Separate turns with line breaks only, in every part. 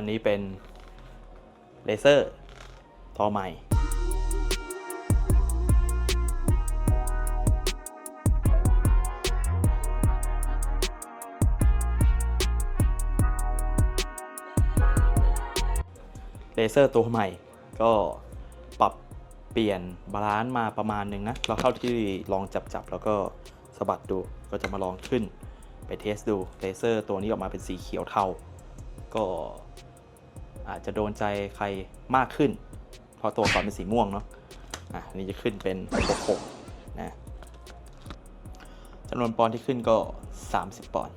อันนี้เป็นเลเซอร์ตัวใหม่ เลเซอร์ตัวใหม่ ก็ปรับเปลี่ยนบาลานซ์มาประมาณหนึ่งนะ เราเข้าที่ลองจับจับแล้วก็สะบัดดู ก็จะมาลองขึ้นไปเทสดู เลเซอร์ตัวนี้ออกมาเป็นสีเขียวเทา ก็ อาจจะโดนใจใครมากขึ้นเพราะตัวก่อนเป็นสีม่วงเนาะอะอันนี้จะขึ้นเป็น66นะจำนวนปอนที่ขึ้นก็ 30 ปอนด์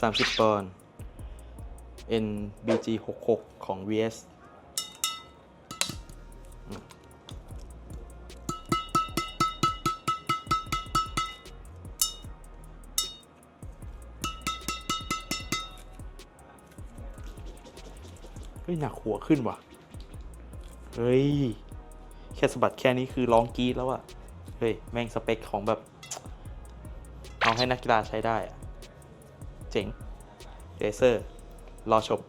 30 ปอนด์ NBG 66 ของ VS เฮ้ย หนักหัวขึ้นว่ะ เฮ้ย แค่สะบัดแค่นี้คือร้องกรีดแล้วอะเฮ้ย แม่งสเปคของแบบ เอาให้นักกีฬาใช้ได้อะ เจ๋งเลเซอร์รอชม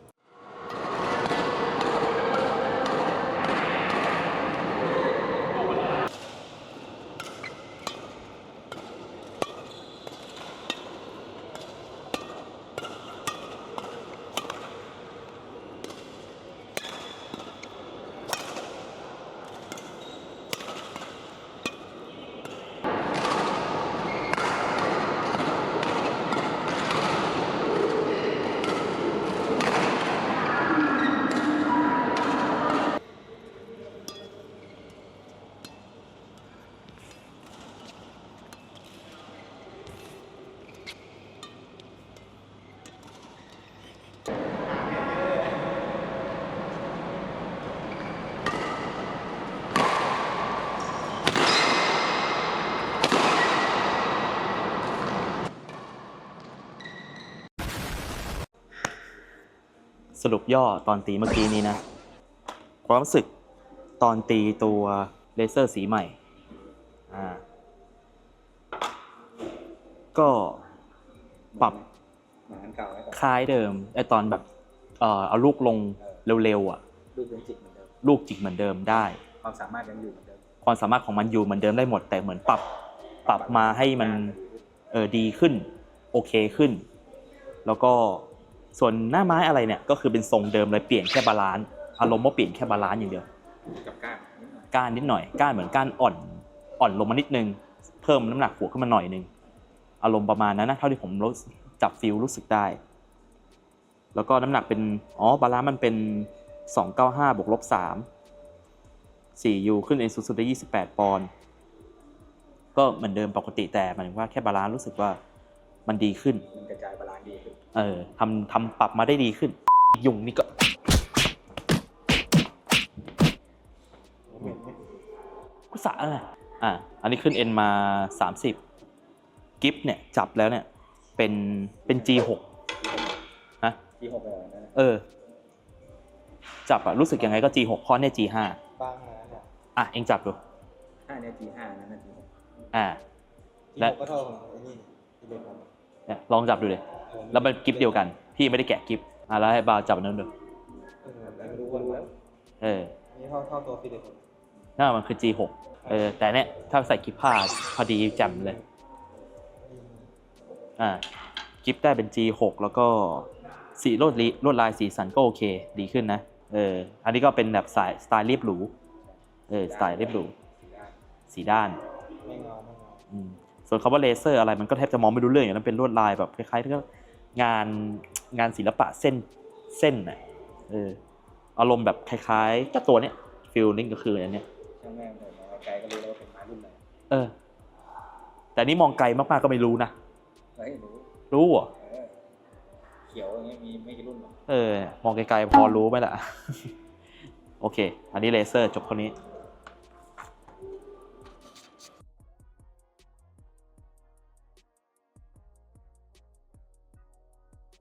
สรุปย่อตอนตีเมื่อกี้นี้นะ ความรู้สึกตอนตีตัวเลเซอร์สีใหม่ อ่า ก็ปรับ
เหมือนอันเก่าไว้ก่อน
คล้ายเดิมไอตอนแบบ เอ่อเอาลูกลงเร็วๆอะ
รูปเป็นจิตเหมือนเดิม
ลูกจิกเหมือนเดิมได้
ความสามารถยังอยู่เหมือนเดิม
ความสามารถของมันอยู่เหมือนเดิมได้หมด แต่เหมือนปรับ ปรับมาให้มัน เออดีขึ้น โอเคขึ้น แล้วก็ ส่วนหน้าไม้อะไรเนี่ยก็คือเป็นทรงเดิมเลยเปลี่ยนแค่บาลานซ์อารมณ์ว่าเปลี่ยนแค่บาลานซ์อย่างเดียว
กับก้านนิดหน่อย
ก้านนิดหน่อยก้านเหมือนก้านอ่อนอ่อนลงมานิดนึง เพิ่มน้ำหนักหัวขึ้นมาหน่อยนึงอารมณ์ประมาณนั้นนะเท่าที่ผมรู้จับฟิลรู้สึกได้ แล้วก็น้ำหนักเป็นอ๋อบาลานซ์มันเป็น295บวกลบ3 4U ขึ้นเองสูงสุดได้28 ปอนด์ก็เหมือนเดิมปกติแต่หมายถึงว่าแค่บาลานซ์รู้สึกว่ามันดีขึ้น
มันกระจายบาลานซ์ดีขึ้น
เออทำทำปรับมาได้ดีขึ้น ยุงนี่ก็กุศะอะไรอะอันนี้ขึ้น N มา 30 กิฟเนี่ย จับแล้วเนี่ย เป็นเป็น G6 ฮะ
ที่หกเลยนะ
เออ จับอะรู้สึกยังไงก็ G6 เพราะเนี่ย G5
บางนะเนี่ย
อะ เองจับดู
ถ้าเนี่ย G5 นั่นน่ะ G6
อ่า
ที่
และ
หกก็เท่าของไอ้นี่ที่เป็นผม
เนี่ยลองจับดูเลยแล้วมันกิฟเดียวกัน พี่ไม่ได้แกะกิฟอะแล้วให้บาวจับอันนั้นดู
เออแต่ไม่รู้ว่ารู้แล้ว
เออ
นี่เท่าเท่าตัวฟิลิปผม
นั่นมันคือ G6 เออแต่เนี่ยถ้าใส่กิฟผ้าพอดีแจ่มเลยอ่ากิฟได้เป็น G6 แล้วก็สีลวดลิลวดลายสีสันก็โอเค ดีขึ้นนะเอออันนี้ก็เป็นแบบสายสไตล์เรียบหรูเออสไตล์เรียบหรูสีด้าน
ไม่เงาไม่เงา
อืม ส่วนคำว่าเลเซอร์อะไรมันก็แทบจะมองไม่รู้เรื่องอย่างนั้นเป็นลวดลายแบบคล้ายๆที่ก็งานงานศิลปะเส้นเส้นน่ะเอออารมณ์แบบคล้ายๆก็ตัวเนี้ยฟิลลิ่งก็คืออันเนี้ย
ช่างแม่งเลยมองไกลก็รู้แล้วว่าเป็นไม้รุ่นไหน
เออ แต่นี่มองไกลมากๆก็ไม่รู้นะ
เฮ้ยรู้
รู้เหรอ
เออเขียวอย่างเงี้ยมีไม่กี่รุ่นหรอก
เออ มองไกลๆพอรู้ไหมล่ะ โอเค อันนี้เลเซอร์จบคนนี้